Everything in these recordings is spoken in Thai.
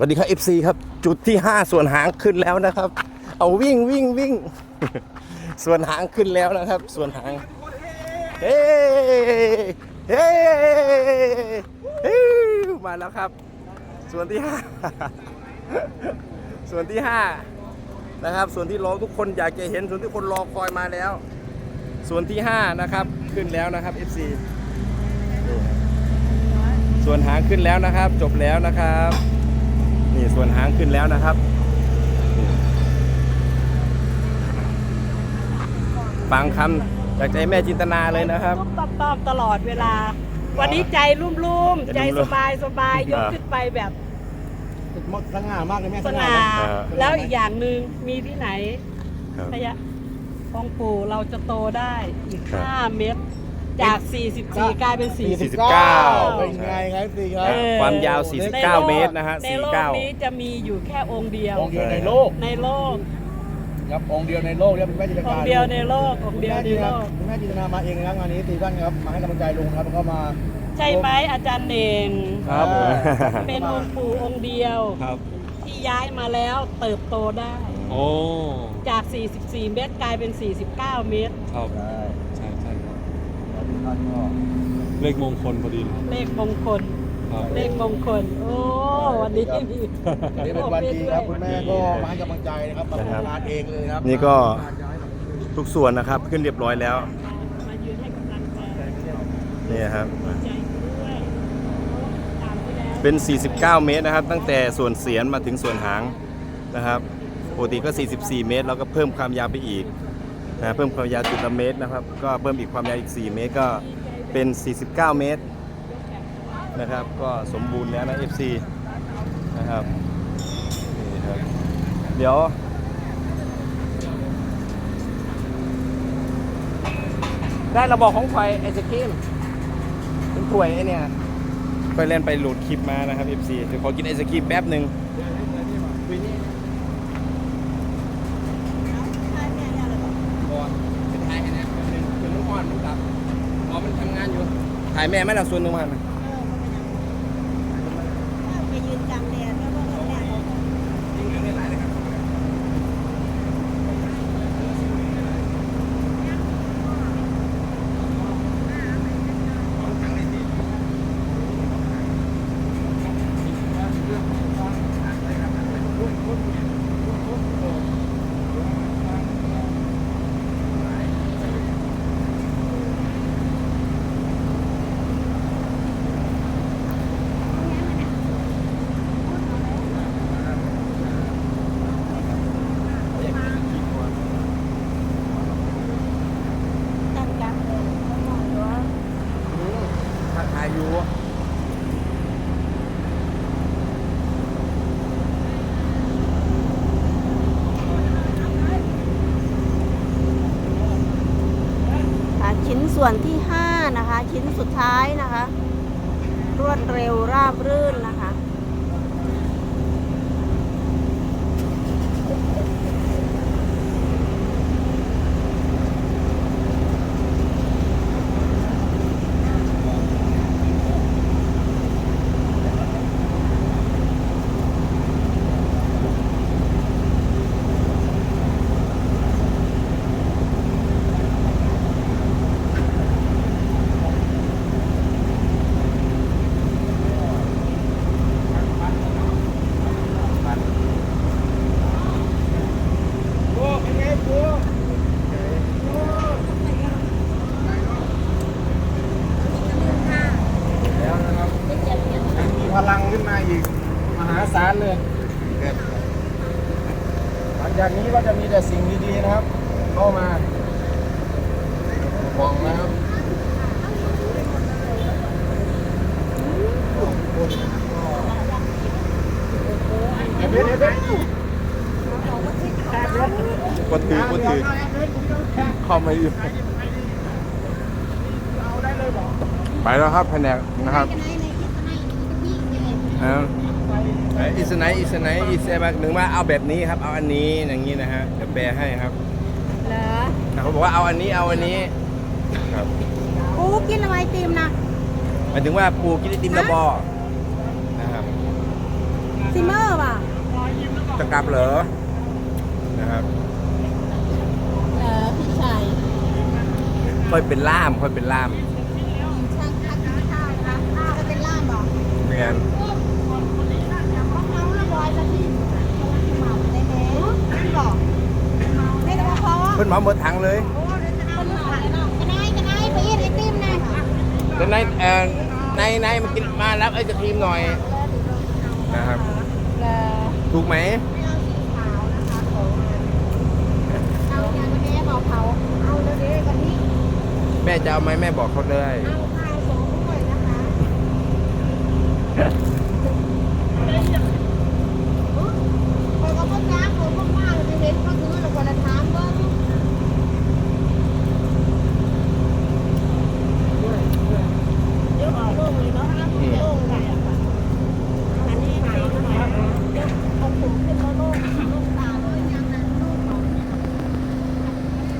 สวัสดีครับ FC ครับ จุดที่ 5 ส่วนหางขึ้นแล้วนะครับ เอาวิ่งวิ่งวิ่ง ส่วนหางขึ้นแล้วนะครับ ส่วนหาง เฮ้เฮ้เฮ้มาแล้วครับ ส่วนที่ 5 ส่วนที่ 5 นะครับ ส่วนที่รอทุกคนอยากจะเห็นส่วนที่คนรอคอยมาแล้ว ส่วนที่ 5 นะครับขึ้นแล้วนะครับ FC ส่วนหางขึ้นแล้วนะครับ จบแล้วนะครับางขึ้นแล้วนะครับนี่ฟังคำจากใจแม่จินตนาเลยนะครับต้มต้อมต้อมตลอดเวลา วันนี้ใจรุ่มรุ่มๆใจใจรุ่สมๆบายสบายยกอ่าขึ้นไปแบบสง่ามากเลยแม่สง่าอ่าแล้วอีกอย่างหนึ่งมีที่ไหนครับพยะองค์ปู่เราจะโตได้อีกครับ5เมตร จาก 44 กลายเป็น 49 49 เป็นไงครับสี่ครับเออความยาว ในโลก49 เมตรนะฮะ ในโลกนี้49 จะมีอยู่แค่องค์เดียว องค์เดียวในโลกในโลก ครับองค์เดียวในโลกเรียกเป็นแม่จิตรองการค์เดียวในโลก องค์คุณเดียวแม่ในจิตโลราก คุณแม่จิตรนามาเองนะครับงานนี้สี่ท่านครับมาให้กำลังใจลุงครับแล้วก็มา ใช่ไหมอาจารย์เน่ง ครับผม เป็นองค์ปู่องค์เดียว ครับ ที่ย้ายมาแล้วเติบโตได้ โอ้ จาก 44 เมตรกลายเป็น 49 เมตร ครับใช่ เลขมงคลพอดีเลยเลขมงคล ครับ เลขมงคล โอ้วันนี้มี วันนี้เป็นวันดีครับคุณแม่ก็มาให้กำลังใจนะครับมาทำงานเองเลยครับนี่ก็ ทุกส่วนนะครับขึ้นเรียบร้อยแล้วมายืนให้กำลังใจนี่ครับ ใจด้วยตามที่แล้วเป็น 49 เมตรนะครับ ตั้งแต่ส่วนเสียนมาถึงส่วนหางนะครับปกติก็ 44 เมตร แล้วก็เพิ่มความยาวไปอีก นะเพิ่มความยาวจุดละเมตรนะครับ ก็เพิ่มอีกความยาวอีก 4 เมตรก็เป็น 49 เมตรนะครับ ก็สมบูรณ์แล้วนะ FC นะครับนี่ครับ เดี๋ยว ได้ระบอกของไฟไอศครีมเป็นถ้วยไอเนี่ยค่อยเล่นไปโหลดคลิปมานะครับ FC เดี๋ยวขอกินไอศครีมแป๊บหนึ่งเป็นถ่ายให้นะเป็นลูกอ่อนลูกดับอ๋อมันทำงานอยู่ ถ่ายแม่ไม่ละส่วนหนึ่งมันไปยืนกลางแดดแล้วก็แดด ตั้งรับเลยแล้วมองว่า ถ่ายอยู่ อ่าชิ้น ส่วนที่ 5 นะคะ ชิ้นสุดท้ายนะคะ รวดเร็วราบรื่นนะคะ แล้วนะครับมีพลังขึ้นมาอีกมหาศาลเลยหลังจากนี้ก็จะมีแต่สิ่งดีๆนะครับ เข้ามามองนะครับเอฟเอฟเอฟเอฟก็ถือก็ถือเข้ามาอยู่ไปแล้วครับแผนกนะครับอิสไนอิสไนอิสไนหนึ่งว่าเอาแบบนี้ครับ เอาอันนี้อย่างนี้นะฮะเดี๋ยวแปลให้ครับเหรอนะเขาบอกว่าเอาอันนี้เอาอันนี้ครับกูกินอะไรตีมนะหมายถึงว่าปูกินไอติมระบอนะครับซิมเมอร์จะกลับเหรอ นะครับเออพี่ชายค่อยเป็นล่ามค่อยเป็นล่ามช่างพักกินข้าวนะข้าวก็เป็นล่ามบอกเรียนเขาเมาแล้วบอยแล้วพี่เมาได้ไหมพี่บอกไม่ได้เพราะเพิ่นเหมาหมดถังเลยโอ้เดี๋ยวจะเอาลูกหลานเนาะกระไดกระไดไปยืดไอติมนะแล้วนายเอ่อนายนายมากินมารับไอ้จะทีมหน่อยนะครับแล้วถูกไหม ไม่เอาสีขาวนะคะของเอาอย่างแม่บอก เขา เอาแล้วเดี๋ยวกันนี้แม่จะเอาไหมแม่บอกเขาเลย เอาข้าวสองถ้วยนะคะคอยก็พ่อจ้าคอยพ่อมาเลยเห็นเขาซื้อแล้วคนละถามเบิ้งเดี๋ยวออกโล่งเลยเนาะโล่งได้อะค่ะอันนี้ขาวหน่อยเดี๋ยวเอาผมขึ้นแล้วโล่งโล่งตาเลยยังนั้นโล่งของเนี่ย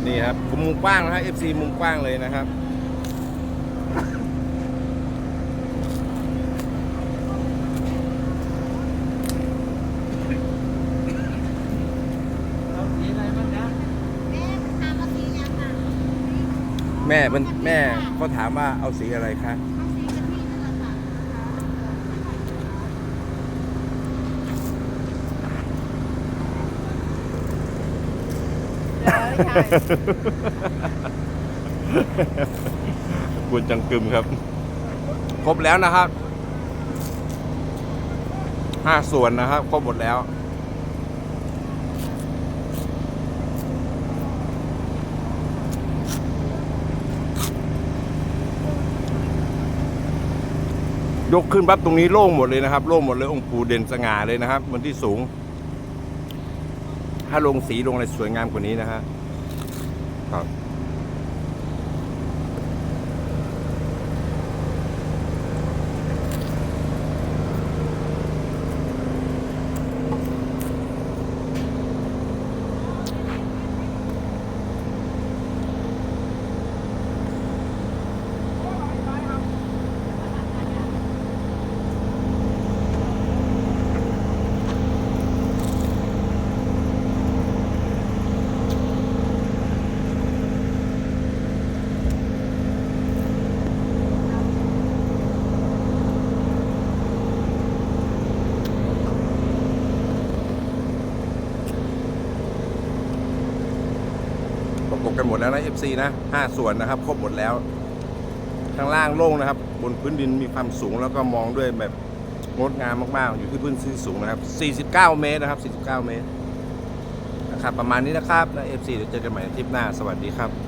นี่ครับ มุมกว้างนะครับ FC มุมกว้างเลยนะครับแม่มันทำมาสียังอะแม่มันแม่ก็ถามว่าเอาสีอะไรคะ เอาสีกะทินั่นแหละค่ะ คุณจังกึมครับ ครบแล้วนะครับห้าส่วนนะครับ ครบหมดแล้ว ยกขึ้นปั๊บตรงนี้โล่งหมดเลยนะครับ โล่งหมดเลยองค์ปูเด่นสง่าเลยนะครับบนที่สูง ถ้าลงสีลงอะไรสวยงามกว่านี้นะฮะ ค ดแล้วนะ FC นะห้าส่วนนะครับ ครบหมดแล้ว ข้างล่างโล่งนะครับ บนพื้นดินมีความสูงแล้วก็มองด้วยแบบงดงามมากๆ อยู่ที่พื้นที่สูงนะครับ 49 เมตรนะครับ 49 เมตรนะครับประมาณนี้นะครับนะ FC เดี๋ยวเจอกันใหม่ในทริปหน้า สวัสดีครับ